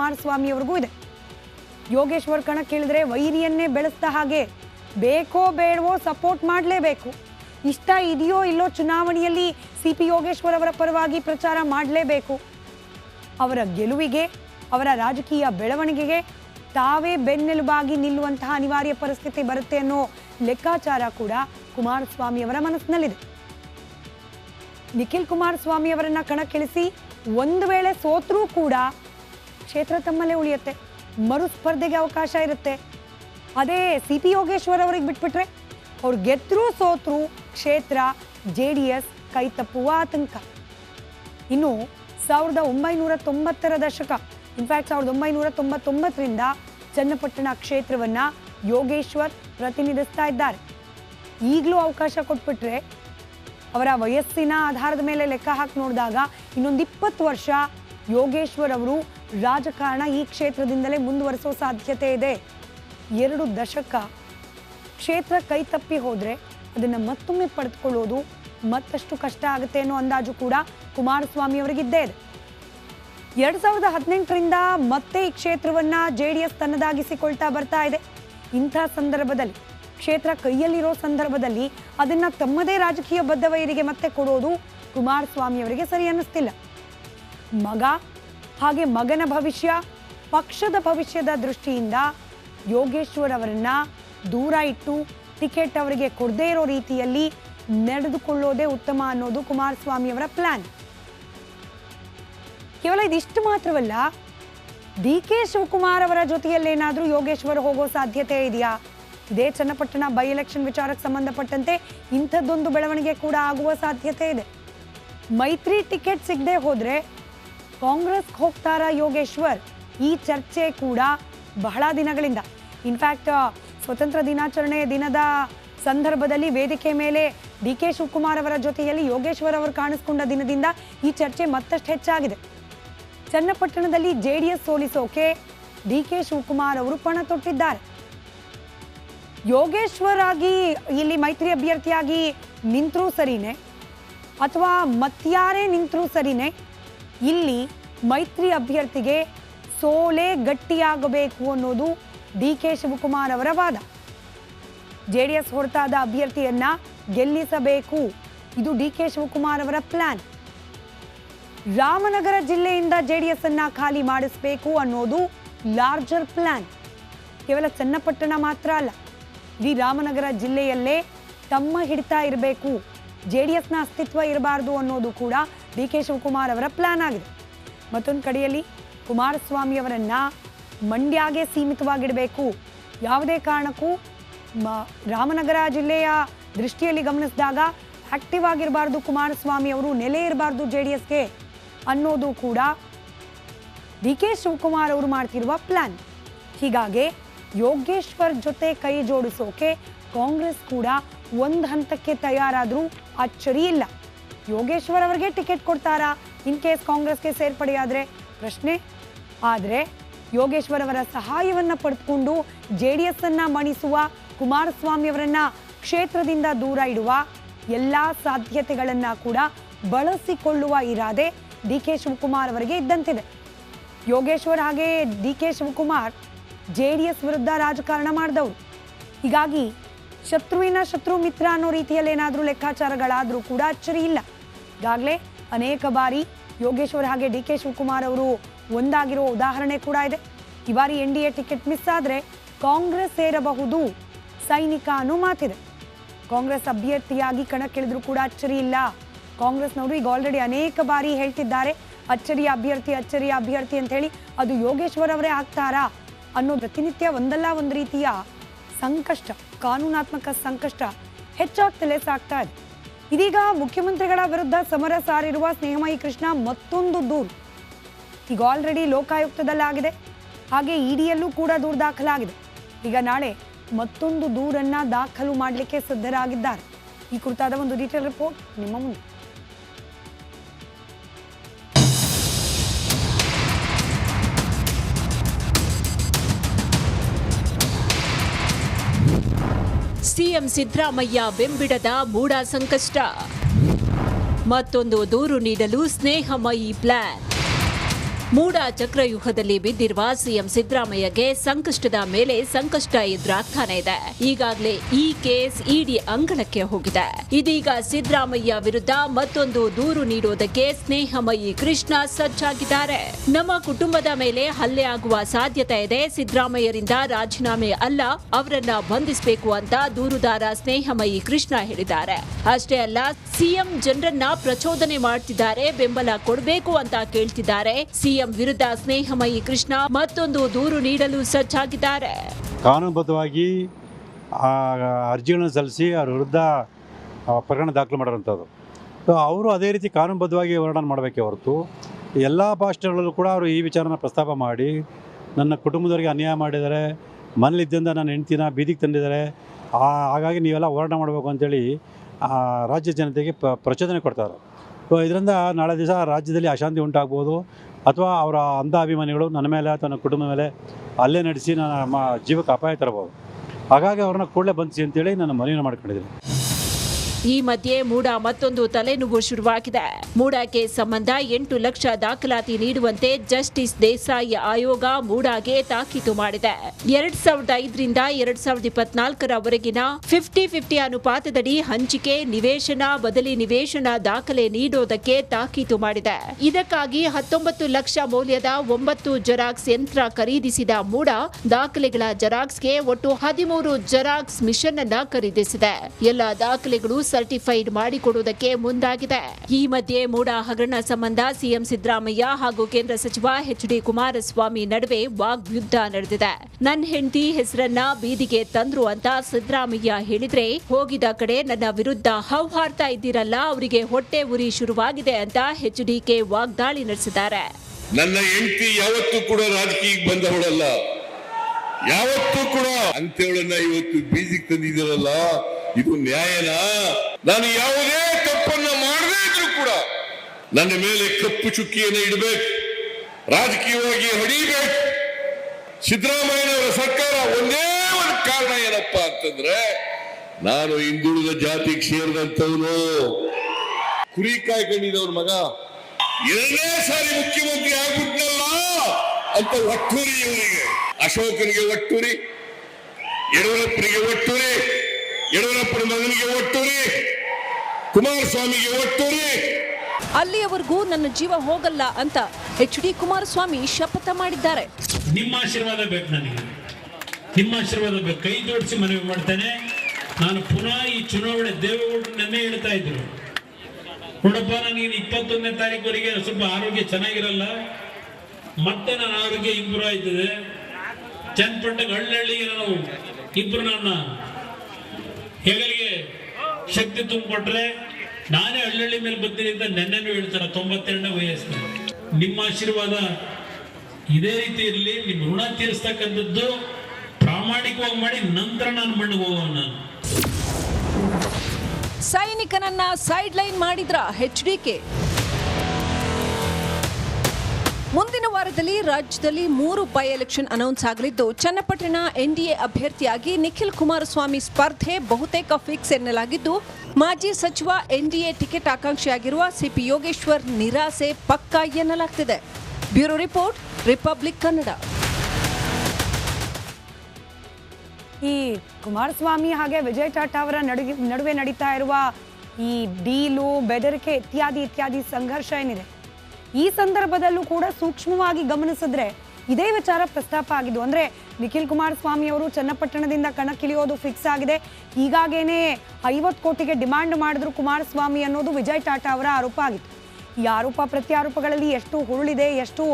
ಕುಮಾರಸ್ವಾಮಿಯವ್ರಿಗೂ ಇದೆ. ಯೋಗೇಶ್ವರ್ ಕಣ ಕೇಳಿದ್ರೆ ವೈರಿಯನ್ನೇ ಬೆಳೆಸ್ದ ಹಾಗೆ ಬೇಕೋ ಬೇಡವೋ ಸಪೋರ್ಟ್ ಮಾಡಲೇಬೇಕು. ಇಷ್ಟ ಇದೆಯೋ ಇಲ್ಲೋ ಚುನಾವಣೆಯಲ್ಲಿ ಸಿ ಪಿ ಯೋಗೇಶ್ವರ್ ಅವರ ಪರವಾಗಿ ಪ್ರಚಾರ ಮಾಡಲೇಬೇಕು. ಅವರ ಗೆಲುವಿಗೆ, ಅವರ ರಾಜಕೀಯ ಬೆಳವಣಿಗೆಗೆ ತಾವೇ ಬೆನ್ನೆಲುಬಾಗಿ ನಿಲ್ಲುವಂತಹ ಅನಿವಾರ್ಯ ಪರಿಸ್ಥಿತಿ ಬರುತ್ತೆ ಅನ್ನೋ ಲೆಕ್ಕಾಚಾರ ಕೂಡ ಕುಮಾರಸ್ವಾಮಿ ಅವರ ಮನಸ್ಸಿನಲ್ಲಿದೆ. ನಿಖಿಲ್ ಕುಮಾರಸ್ವಾಮಿ ಅವರನ್ನ ಕಣಕ್ಕಿಳಿಸಿ ಒಂದು ವೇಳೆ ಸೋತ್ರೂ ಕೂಡ ಕ್ಷೇತ್ರ ತಮ್ಮಲ್ಲೇ ಉಳಿಯುತ್ತೆ. ಮರು ಸ್ಪರ್ಧೆಗೆ ಅವಕಾಶ ಇರುತ್ತೆ. ಅದೇ ಸಿ ಪಿ ಯೋಗೇಶ್ವರ್ ಅವ್ರಿಗೆ ಬಿಟ್ಬಿಟ್ರೆ ಅವ್ರು ಗೆದ್ರು ಸೋತ್ರು ಕ್ಷೇತ್ರ ಜೆ ಡಿ ಎಸ್ ಕೈ ತಪ್ಪುವ ಆತಂಕ. ಇನ್ನು ಸಾವಿರದ ಒಂಬೈನೂರ ತೊಂಬತ್ತರ ದಶಕ ಇನ್ಫ್ಯಾಕ್ಟ್ ಸಾವಿರದ ಒಂಬೈನೂರ ತೊಂಬತ್ತೊಂಬತ್ತರಿಂದ ಚನ್ನಪಟ್ಟಣ ಕ್ಷೇತ್ರವನ್ನ ಯೋಗೇಶ್ವರ್ ಪ್ರತಿನಿಧಿಸ್ತಾ ಇದ್ದಾರೆ. ಈಗಲೂ ಅವಕಾಶ ಕೊಟ್ಬಿಟ್ರೆ ಅವರ ವಯಸ್ಸಿನ ಆಧಾರದ ಮೇಲೆ ಲೆಕ್ಕ ಹಾಕಿ ನೋಡಿದಾಗ ಇನ್ನೊಂದು ಇಪ್ಪತ್ತು ವರ್ಷ ಯೋಗೇಶ್ವರ್ ಅವರು ರಾಜಕಾರಣ ಈ ಕ್ಷೇತ್ರದಿಂದಲೇ ಮುಂದುವರಿಸೋ ಸಾಧ್ಯತೆ ಇದೆ. ಎರಡು ದಶಕ ಕ್ಷೇತ್ರ ಕೈ ತಪ್ಪಿ ಹೋದರೆ ಅದನ್ನು ಮತ್ತೊಮ್ಮೆ ಪಡೆದುಕೊಳ್ಳೋದು ಮತ್ತಷ್ಟು ಕಷ್ಟ ಆಗುತ್ತೆ ಅನ್ನೋ ಅಂದಾಜು ಕೂಡ ಕುಮಾರಸ್ವಾಮಿ ಅವರಿಗಿದ್ದೇ ಇದೆ. ಎರಡ್ ಸಾವಿರದ ಹದಿನೆಂಟರಿಂದ ಮತ್ತೆ ಈ ಕ್ಷೇತ್ರವನ್ನ ಜೆ ಡಿ ಎಸ್ ತನ್ನದಾಗಿಸಿಕೊಳ್ತಾ ಬರ್ತಾ ಇದೆ. ಇಂಥ ಸಂದರ್ಭದಲ್ಲಿ, ಕ್ಷೇತ್ರ ಕೈಯಲ್ಲಿರೋ ಸಂದರ್ಭದಲ್ಲಿ ಅದನ್ನ ತಮ್ಮದೇ ರಾಜಕೀಯ ಬದ್ಧವೈರಿಗೆ ಮತ್ತೆ ಕೊಡೋದು ಕುಮಾರಸ್ವಾಮಿ ಅವರಿಗೆ ಸರಿ ಅನ್ನಿಸ್ತಿಲ್ಲ. ಮಗ ಹಾಗೆ ಮಗನ ಭವಿಷ್ಯ, ಪಕ್ಷದ ಭವಿಷ್ಯದ ದೃಷ್ಟಿಯಿಂದ ಯೋಗೇಶ್ವರ್ ಅವರನ್ನ ದೂರ ಇಟ್ಟು ಟಿಕೆಟ್ ಅವರಿಗೆ ಕೊಡದೇ ಇರೋ ರೀತಿಯಲ್ಲಿ ನಡೆದುಕೊಳ್ಳೋದೇ ಉತ್ತಮ ಅನ್ನೋದು ಕುಮಾರಸ್ವಾಮಿ ಅವರ ಪ್ಲಾನ್ ಕೇವಲ ಇದಿಷ್ಟು ಮಾತ್ರವಲ್ಲ, ಡಿ ಕೆ ಶಿವಕುಮಾರ್ ಅವರ ಜೊತೆಯಲ್ಲೇನಾದರೂ ಯೋಗೇಶ್ವರ್ ಹೋಗೋ ಸಾಧ್ಯತೆ ಇದೆಯಾ? ಇದೇ ಚನ್ನಪಟ್ಟಣ ಬೈ ಎಲೆಕ್ಷನ್ ವಿಚಾರಕ್ಕೆ ಸಂಬಂಧಪಟ್ಟಂತೆ ಇಂಥದ್ದೊಂದು ಬೆಳವಣಿಗೆ ಕೂಡ ಆಗುವ ಸಾಧ್ಯತೆ ಇದೆ. ಮೈತ್ರಿ ಟಿಕೆಟ್ ಸಿಗದೆ ಹೋದ್ರೆ ಕಾಂಗ್ರೆಸ್ ಹೋಗ್ತಾರ ಯೋಗೇಶ್ವರ್? ಈ ಚರ್ಚೆ ಕೂಡ ಬಹಳ ದಿನಗಳಿಂದ. ಇನ್ಫ್ಯಾಕ್ಟ್ ಸ್ವತಂತ್ರ ದಿನಾಚರಣೆ ದಿನದ ಸಂದರ್ಭದಲ್ಲಿ ವೇದಿಕೆ ಮೇಲೆ ಡಿ ಕೆ ಶಿವಕುಮಾರ್ ಅವರ ಜೊತೆಯಲ್ಲಿ ಯೋಗೇಶ್ವರ್ ಅವರು ಕಾಣಿಸ್ಕೊಂಡ ದಿನದಿಂದ ಈ ಚರ್ಚೆ ಮತ್ತಷ್ಟು ಹೆಚ್ಚಾಗಿದೆ. ಚನ್ನಪಟ್ಟಣದಲ್ಲಿ ಜೆ ಡಿ ಎಸ್ ಸೋಲಿಸೋಕೆ ಡಿ ಕೆ ಶಿವಕುಮಾರ್ ಅವರು ಪಣ ತೊಟ್ಟಿದ್ದಾರೆ. ಯೋಗೇಶ್ವರ್ ಆಗಿ ಇಲ್ಲಿ ಮೈತ್ರಿ ಅಭ್ಯರ್ಥಿಯಾಗಿ ನಿಂತರೂ ಸರಿನೇ? ಅಥವಾ ಮತ್ಯಾರೇ ನಿಂತರೂ ಸರಿನೇ? ಇಲ್ಲಿ ಮೈತ್ರಿ ಅಭ್ಯರ್ಥಿಗೆ ಸೋಲೆ ಗಟ್ಟಿಯಾಗಬೇಕು ಅನ್ನೋದು ಡಿ ಕೆ ಶಿವಕುಮಾರ್ ಅವರ ವಾದ. ಜೆ ಡಿ ಎಸ್ ಹೊರತಾದ ಅಭ್ಯರ್ಥಿಯನ್ನ ಗೆಲ್ಲಿಸಬೇಕು. ಇದು ಡಿ ಕೆ ಶಿವಕುಮಾರ್ ಅವರ ಪ್ಲಾನ್ ರಾಮನಗರ ಜಿಲ್ಲೆಯಿಂದ ಜೆ ಡಿ ಎಸ್ ಅನ್ನ ಖಾಲಿ ಮಾಡಿಸಬೇಕು ಅನ್ನೋದು ಲಾರ್ಜರ್ ಪ್ಲಾನ್ ಕೇವಲ ಚನ್ನಪಟ್ಟಣ ಮಾತ್ರ ಅಲ್ಲ, ಇಡೀ ರಾಮನಗರ ಜಿಲ್ಲೆಯಲ್ಲೇ ತಮ್ಮ ಹಿಡಿತ ಇರಬೇಕು. ಜೆ ಡಿ ಎಸ್ನ ಅಸ್ತಿತ್ವ ಇರಬಾರ್ದು ಅನ್ನೋದು ಕೂಡ ಡಿ ಕೆ ಶಿವಕುಮಾರ್ ಅವರ ಪ್ಲಾನ್ ಆಗಿದೆ. ಮತ್ತೊಂದು ಕಡೆಯಲ್ಲಿ ಕುಮಾರಸ್ವಾಮಿ ಅವರನ್ನ ಮಂಡ್ಯಗೆ ಸೀಮಿತವಾಗಿಡಬೇಕು. ಯಾವುದೇ ಕಾರಣಕ್ಕೂ ರಾಮನಗರ ಜಿಲ್ಲೆಯ ದೃಷ್ಟಿಯಲ್ಲಿ ಗಮನಿಸಿದಾಗ ಆಕ್ಟಿವ್ ಆಗಿರಬಾರ್ದು ಕುಮಾರಸ್ವಾಮಿ ಅವರು, ನೆಲೆ ಇರಬಾರ್ದು ಜೆ ಡಿ ಎಸ್ಗೆ ಅನ್ನೋದು ಕೂಡ ಡಿ ಕೆ ಶಿವಕುಮಾರ್ ಅವರು ಮಾಡ್ತಿರುವ ಪ್ಲಾನ್ ಹೀಗಾಗಿ ಯೋಗೇಶ್ವರ್ ಜೊತೆ ಕೈ ಜೋಡಿಸೋಕೆ ಕಾಂಗ್ರೆಸ್ ಕೂಡ ಒಂದು ಹಂತಕ್ಕೆ ತಯಾರಾದರೂ ಅಚ್ಚರಿ ಇಲ್ಲ. ಯೋಗೇಶ್ವರ್ ಅವರಿಗೆ ಟಿಕೆಟ್ ಕೊಡ್ತಾರಾ? ಇನ್ ಕೇಸ್ ಕಾಂಗ್ರೆಸ್ಗೆ ಸೇರ್ಪಡೆಯಾದರೆ ಪ್ರಶ್ನೆ. ಆದರೆ ಯೋಗೇಶ್ವರ್ ಅವರ ಸಹಾಯವನ್ನ ಪಡೆದುಕೊಂಡು ಜೆ ಡಿ ಎಸ್ ಅನ್ನ ಮಣಿಸುವ ಕುಮಾರಸ್ವಾಮಿ ಅವರನ್ನ ಕ್ಷೇತ್ರದಿಂದ ದೂರ ಇಡುವ ಎಲ್ಲ ಸಾಧ್ಯತೆಗಳನ್ನ ಕೂಡ ಬಳಸಿಕೊಳ್ಳುವ ಇರಾದೆ ಡಿ ಕೆ ಶಿವಕುಮಾರ್ ಅವರಿಗೆ ಇದ್ದಂತಿದೆ. ಯೋಗೇಶ್ವರ್ ಹಾಗೆ D K Shivakumar J D S ವಿರುದ್ಧ ರಾಜಕಾರಣ ಮಾಡಿದವರು. ಹೀಗಾಗಿ ಶತ್ರುವಿನ ಶತ್ರು ಮಿತ್ರ ಅನ್ನೋ ರೀತಿಯಲ್ಲಿ ಏನಾದರೂ ಲೆಕ್ಕಾಚಾರಗಳಾದರೂ ಕೂಡ ಅಚ್ಚರಿ ಇಲ್ಲ. ಈಗಾಗಲೇ ಅನೇಕ ಬಾರಿ ಯೋಗೇಶ್ವರ್ ಹಾಗೆ ಡಿ ಕೆ ಶಿವಕುಮಾರ್ ಅವರು ಒಂದಾಗಿರೋ ಉದಾಹರಣೆ ಕೂಡ ಇದೆ. ಈ ಬಾರಿ N D A ticket miss ಆದರೆ ಕಾಂಗ್ರೆಸ್ ಸೇರಬಹುದು ಸೈನಿಕ ಅನ್ನೋ ಮಾತಿದೆ. ಕಾಂಗ್ರೆಸ್ ಅಭ್ಯರ್ಥಿಯಾಗಿ ಕಣಕ್ಕಿಳಿದ್ರು ಕೂಡ ಅಚ್ಚರಿ ಇಲ್ಲ. ಕಾಂಗ್ರೆಸ್ನವರು ಈಗ ಆಲ್ರೆಡಿ ಅನೇಕ ಬಾರಿ ಹೇಳ್ತಿದ್ದಾರೆ ಅಚ್ಚರಿಯ ಅಭ್ಯರ್ಥಿ ಅಚ್ಚರಿಯ ಅಭ್ಯರ್ಥಿ ಅಂತ ಹೇಳಿ ಅದು ಯೋಗೇಶ್ವರ್ ಅವರೇ ಆಗ್ತಾರಾ ಅನ್ನೋ ಪ್ರತಿನಿತ್ಯ ಒಂದಲ್ಲ ಒಂದು ರೀತಿಯ ಸಂಕಷ್ಟ, ಕಾನೂನಾತ್ಮಕ ಸಂಕಷ್ಟ ಹೆಚ್ಚಾಗ್ತಲೇ ಸಾಕ್ತಾ ಇದೆ. ಇದೀಗ ಮುಖ್ಯಮಂತ್ರಿಗಳ ವಿರುದ್ಧ ಸಮರ ಸಾರಿರುವ ಸ್ನೇಹಮಯಿ ಕೃಷ್ಣ ಮತ್ತೊಂದು ದೂರು. ಈಗ ಆಲ್ರೆಡಿ ಲೋಕಾಯುಕ್ತದಲ್ಲಾಗಿದೆ. ಹಾಗೆ ಇಡಿಯಲ್ಲೂ ಕೂಡ ದೂರು ದಾಖಲಾಗಿದೆ. ಈಗ ನಾಳೆ ಮತ್ತೊಂದು ದೂರನ್ನ ದಾಖಲು ಮಾಡಲಿಕ್ಕೆ ಸಿದ್ಧರಾಗಿದ್ದಾರೆ. ಈ ಕುರಿತಾದ ಒಂದು ಡೀಟೇಲ್ ರಿಪೋರ್ಟ್ ನಿಮ್ಮ ಮುಂದೆ. ಸಿಎಂ ಸಿದ್ದರಾಮಯ್ಯ ಬೆಂಬಿಡದ ಮೂಡ ಸಂಕಷ್ಟ. ಮತ್ತೊಂದು ದೂರು ನೀಡಲು ಸ್ನೇಹಮಯಿ ಪ್ಲಾನ್. ಮೂಡ ಚಕ್ರವ್ಯೂಹದಲ್ಲಿ ಬಿದ್ದಿರುವ ಸಿಎಂ ಸಿದ್ದರಾಮಯ್ಯಗೆ ಸಂಕಷ್ಟದ ಮೇಲೆ ಸಂಕಷ್ಟ ಎದುರಾಗ್ತಾನೆ ಇದೆ. ಈಗಾಗಲೇ ಈ ಕೇಸ್ ಇಡಿ ಅಂಗಳಕ್ಕೆ ಹೋಗಿದೆ. ಇದೀಗ ಸಿದ್ದರಾಮಯ್ಯ ವಿರುದ್ಧ ಮತ್ತೊಂದು ದೂರು ನೀಡುವುದಕ್ಕೆ ಸ್ನೇಹಮಯಿ ಕೃಷ್ಣ ಸಜ್ಜಾಗಿದ್ದಾರೆ. ನಮ್ಮ ಕುಟುಂಬದ ಮೇಲೆ ಹಲ್ಲೆ ಆಗುವ ಸಾಧ್ಯತೆ ಇದೆ. ಸಿದ್ದರಾಮಯ್ಯರಿಂದ ರಾಜೀನಾಮೆ ಅಲ್ಲ, ಅವರನ್ನ ಬಂಧಿಸಬೇಕು ಅಂತ ದೂರುದಾರ ಸ್ನೇಹಮಯಿ ಕೃಷ್ಣ ಹೇಳಿದ್ದಾರೆ. ಅಷ್ಟೇ ಅಲ್ಲ, ಸಿಎಂ ಜನರನ್ನ ಪ್ರಚೋದನೆ ಮಾಡ್ತಿದ್ದಾರೆ, ಬೆಂಬಲ ಕೊಡಬೇಕು ಅಂತ ಕೇಳ್ತಿದ್ದಾರೆ. ಸಿಎಂ ವಿರುದ್ಧ ಸ್ನೇಹಮಯಿ ಕೃಷ್ಣ ಮತ್ತೊಂದು ದೂರು ನೀಡಲು ಸಜ್ಜಾಗಿದ್ದಾರೆ. ಕಾನೂನುಬದ್ಧವಾಗಿ ಅರ್ಜಿಗಳನ್ನು ಸಲ್ಲಿಸಿ ಅವ್ರ ವಿರುದ್ಧ ಪ್ರಕರಣ ದಾಖಲು ಮಾಡಿರೋಂಥದ್ದು. ಅವರು ಅದೇ ರೀತಿ ಕಾನೂನುಬದ್ಧವಾಗಿ ವರ್ಣನೆ ಮಾಡಬೇಕೇ ಹೊರತು ಎಲ್ಲ ಭಾಷೆಗಳಲ್ಲೂ ಕೂಡ ಅವರು ಈ ವಿಚಾರನ ಪ್ರಸ್ತಾಪ ಮಾಡಿ ನನ್ನ ಕುಟುಂಬದವರಿಗೆ ಅನ್ಯಾಯ ಮಾಡಿದ್ದಾರೆ ಮನೇಲಿದ್ದಿಂದ ನನ್ನ ಹೆಂಡ್ತಿನ ಬೀದಿಗೆ ತಂದಿದ್ದಾರೆ ಹಾಗಾಗಿ ನೀವೆಲ್ಲ ಹೋರಾಟ ಮಾಡಬೇಕು ಅಂತೇಳಿ ಆ, ರಾಜ್ಯ ಜನತೆಗೆ ಪ್ರಚೋದನೆ ಕೊಡ್ತಾರೆ. ಇದರಿಂದ ನಾಳೆ ದಿವಸ ರಾಜ್ಯದಲ್ಲಿ ಅಶಾಂತಿ ಉಂಟಾಗ್ಬೋದು ಅಥವಾ ಅವರ ಅಂಧ ಅಭಿಮಾನಿಗಳು ನನ್ನ ಮೇಲೆ, ಅಥವಾ ನನ್ನ ಕುಟುಂಬದ ಮೇಲೆ ಅಲ್ಲೇ ನಡೆಸಿ ನನ್ನ ಜೀವಕ್ಕೆ ಅಪಾಯ ತರಬಹುದು. ಹಾಗಾಗಿ ಅವ್ರನ್ನ ಕೂಡಲೇ ಬಂಧಿಸಿ ಅಂತೇಳಿ ನಾನು ಮನವಿಯನ್ನು ಮಾಡ್ಕೊಂಡಿದ್ದೀನಿ. ಈ ಮಧ್ಯೆ ಮೂಡ ಮತ್ತೊಂದು ತಲೆನೋವು ಶುರುವಾಗಿದೆ. ಮೂಡಾಕ್ಕೆ ಸಂಬಂಧ ಎಂಟು ಲಕ್ಷ ದಾಖಲಾತಿ ನೀಡುವಂತೆ ಜಸ್ಟಿಸ್ ದೇಸಾಯಿ ಆಯೋಗ ಮೂಡಾಗೆ ತಾಕೀತು ಮಾಡಿದೆ. ಎರಡ್ ಸಾವಿರದ ಐದರಿಂದ ಎರಡ್ ಸಾವಿರದ ಇಪ್ಪತ್ನಾಲ್ಕರವರೆಗಿನ ಫಿಫ್ಟಿ ಫಿಫ್ಟಿ ಅನುಪಾತದಡಿ ಹಂಚಿಕೆ, ನಿವೇಶನ, ಬದಲಿ ನಿವೇಶನ ದಾಖಲೆ ನೀಡೋದಕ್ಕೆ ತಾಕೀತು ಮಾಡಿದೆ. ಇದಕ್ಕಾಗಿ ಹತ್ತೊಂಬತ್ತು ಲಕ್ಷ ಮೌಲ್ಯದ ಒಂಬತ್ತು ಜೆರಾಕ್ಸ್ ಯಂತ್ರ ಖರೀದಿಸಿದ ಮೂಡ ದಾಖಲೆಗಳ ಜೆರಾಕ್ಸ್ಗೆ ಒಟ್ಟು ಹದಿಮೂರು ಜೆರಾಕ್ಸ್ ಮಿಷನ್ ಅನ್ನ ಖರೀದಿಸಿದೆ. ಎಲ್ಲ ದಾಖಲೆಗಳು ಸರ್ಟಿಫೈಡ್ ಮಾಡಿಕೊಡುವುದಕ್ಕೆ ಮುಂದಾಗಿದೆ. ಈ ಮಧ್ಯೆ ಮೂಡ ಹಗರಣ ಸಂಬಂಧ ಸಿಎಂ ಸಿದ್ದರಾಮಯ್ಯ ಹಾಗೂ ಕೇಂದ್ರ ಸಚಿವ ಎಚ್ ಡಿ ಕುಮಾರಸ್ವಾಮಿ ನಡುವೆ ವಾಗ್ಯುದ್ಧ ನಡೆದಿದೆ. ನನ್ನ ಹೆಂಡತಿ ಹೆಸರನ್ನ ಬೀದಿಗೆ ತಂದ್ರು ಅಂತ ಸಿದ್ದರಾಮಯ್ಯ ಹೇಳಿದ್ರೆ ಹೋಗಿದ ಕಡೆ ನನ್ನ ವಿರುದ್ಧ ಹೌಹಾರ್ತಾ ಇದ್ದೀರಲ್ಲ ಅವರಿಗೆ ಹೊಟ್ಟೆ ಉರಿ ಶುರುವಾಗಿದೆ ಅಂತ ಎಚ್ ಡಿಕೆ ವಾಗ್ದಾಳಿ ನಡೆಸಿದ್ದಾರೆ. ನನ್ನ ಹೆಂಡತಿ ಯಾವತ್ತೂ ಕೂಡ ರಾಜಕೀಯಕ್ಕೆ ಬಂದವಳಲ್ಲ ಯಾವತ್ತೂ ಕೂಡ ಅಂತೇಳನ್ನ ಇವತ್ತು ಬೀದಿಗೆ ತಂದಿದ್ದೀರಲ್ಲ ಇದು ನ್ಯಾಯನಾ? ನಾನು ಯಾವುದೇ ತಪ್ಪನ್ನ ಮಾಡದೇ ಇದ್ರು ಕೂಡ ನನ್ನ ಮೇಲೆ ಕಪ್ಪು ಚುಕ್ಕಿಯನ್ನು ಇಡಬೇಕು, ರಾಜಕೀಯವಾಗಿ ಹೊಡಿಬೇಕು. ಸಿದ್ದರಾಮಯ್ಯನವರ ಸರ್ಕಾರ ಒಂದೇ ಒಂದು ಕಾರಣ ಏನಪ್ಪ ಅಂತಂದ್ರೆ ನಾನು ಹಿಂದುಳಿದ ಜಾತಿಗೆ ಸೇರಿದಂತವನು ಕುರಿ ಕಾಯ್ಕೊಂಡಿದ್ದವ್ರ ಮಗ ಎರಡನೇ ಸಾರಿ ಮುಖ್ಯಮಂತ್ರಿ ಆಗ್ಬಿಟ್ನಲ್ಲ ಅಂತ ಒಟ್ಟೂರಿ ಇವರಿಗೆ ಅಶೋಕನಿಗೆ ಒಟ್ಟೂರಿ, ಯಡಿಯೂರಪ್ಪನಿಗೆ ಒಟ್ಟೂರಿ, ಯಡಿಯೂರಪ್ಪನ ಮಗನಿಗೆ ಒಟ್ಟೂರಿ. ಕುಮಾರಸ್ವಾಮಿಗೆ ಒಟ್ಟೂರಿ ಅಲ್ಲಿಯವರೆಗೂ ನನ್ನ ಜೀವ ಹೋಗಲ್ಲ ಅಂತ ಎಚ್ ಡಿ ಕುಮಾರಸ್ವಾಮಿ ಶಪಥ ಮಾಡಿದ್ದಾರೆ. ನಿಮ್ಮ ಆಶೀರ್ವಾದ ಬೇಕು ನನಗೆ. ನಿಮ್ಮ ಆಶೀರ್ವಾದ ಬೇಕು. ಕೈ ಜೋಡಿಸಿ ಮನವಿ ಮಾಡ್ತೇನೆ. ನಾನು ಪುನಃ ಈ ಚುನಾವಣೆ ದೇವೇಗೌಡರು ನೆನ್ನೆ ಹೇಳ್ತಾ ಇದ್ರು. ನೋಡಪ್ಪ ನನಗೆ ಇಪ್ಪತ್ತೊಂದನೇ ತಾರೀಕುವರೆಗೆ ಸ್ವಲ್ಪ ಆರೋಗ್ಯ ಚೆನ್ನಾಗಿರಲ್ಲ. ಮತ್ತೆ ನನ್ನ ಆರೋಗ್ಯ ಇಂಪ್ರೂವ್ ಆಯ್ತದೆ. ಚನ್ನಪಟ್ಟಣ ಹಳ್ಳಿಗೆ ನಾನು ಇಬ್ರು ನನ್ನ ಹೆಗಲಿಗೆ ಶಕ್ತಿ ತುಂಬಿಕೊಟ್ರೆ ನಾನೇ ಹಳ್ಳಿ ಮೇಲೆ ಬರ್ತೀನಿ ಅಂತ ನೆನ್ನೆನೂ ಹೇಳ್ತಾರೆ ತೊಂಬತ್ತೆರಡನೇ ವಯಸ್ಸಿನ. ನಿಮ್ಮ ಆಶೀರ್ವಾದ ಇದೇ ರೀತಿ ಇರಲಿ ನಿಮ್ಮ ಋಣ ತೀರಿಸ್ತಕ್ಕಂಥದ್ದು ಪ್ರಾಮಾಣಿಕವಾಗಿ ಮಾಡಿ ನಂತರ ನಾನು ಮಣ್ಣಿಗೆ ಹೋಗೋಣ ನಾನು. ಸೈನಿಕನನ್ನ ಸೈಡ್ ಲೈನ್ ಮಾಡಿದ್ರ ಎಚ್ ಡಿ ಕೆ ಮುಂದಿನ ವಾರದಲ್ಲಿ ರಾಜ್ಯದಲ್ಲಿ ಮೂರು ಬೈ ಎಲೆಕ್ಷನ್ ಅನೌನ್ಸ್ ಆಗಲಿದ್ದು, ಚನ್ನಪಟ್ಟಣ ಎನ್ಡಿಎ ಅಭ್ಯರ್ಥಿಯಾಗಿ ನಿಖಿಲ್ ಕುಮಾರಸ್ವಾಮಿ ಸ್ಪರ್ಧೆ ಬಹುತೇಕ ಫಿಕ್ಸ್ ಎನ್ನಲಾಗಿದ್ದು, ಮಾಜಿ ಸಚಿವ ಎನ್ಡಿಎ ಟಿಕೆಟ್ ಆಕಾಂಕ್ಷಿಯಾಗಿರುವ ಸಿಪಿ ಯೋಗೇಶ್ವರ್ ನಿರಾಸೆ ಪಕ್ಕಾ ಎನ್ನಲಾಗ್ತಿದೆ. Bureau report, Republic Kannada. ಈ ಕುಮಾರಸ್ವಾಮಿ ಹಾಗೆ ವಿಜಯ್ ಟಾಟಾ ಅವರ ನಡುವೆ ನಡೀತಾ ಇರುವ ಈ ಡೀಲು, ಬೆದರಿಕೆ ಇತ್ಯಾದಿ ಇತ್ಯಾದಿ ಸಂಘರ್ಷ ಏನಿದೆ? ಈ ಸಂದರ್ಭದಲ್ಲೂ ಕೂಡ ಸೂಕ್ಷ್ಮವಾಗಿ ಗಮನಿಸಿದ್ರೆ ಇದೇ ವಿಚಾರ ಪ್ರಸ್ತಾಪ ಆಗಿದ್ದು. ಅಂದ್ರೆ ನಿಖಿಲ್ ಕುಮಾರಸ್ವಾಮಿ ಅವರು ಚನ್ನಪಟ್ಟಣದಿಂದ ಕಣಕ್ಕಿಳಿಯೋದು ಫಿಕ್ಸ್ ಆಗಿದೆ. ಹೀಗಾಗೇನೆ ಐವತ್ತು ಕೋಟಿಗೆ ಡಿಮಾಂಡ್ ಮಾಡಿದ್ರು ಕುಮಾರಸ್ವಾಮಿ ಅನ್ನೋದು ವಿಜಯ್ ಟಾಟಾ ಅವರ ಆರೋಪ ಆಗಿತ್ತು. ಈ ಆರೋಪ ಪ್ರತ್ಯಾರೋಪಗಳಲ್ಲಿ ಎಷ್ಟು ಹುರುಳಿದೆ, ಎಷ್ಟು